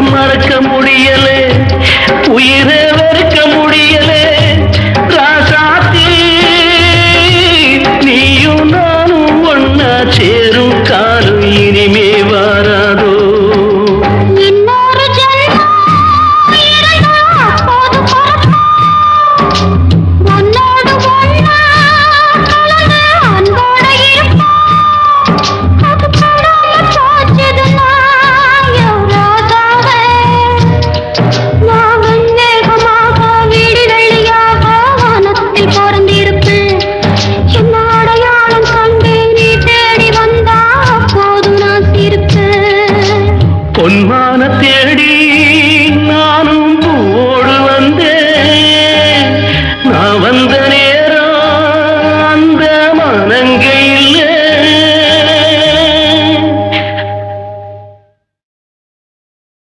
மறக்க முடியல. பொன்மான தேடி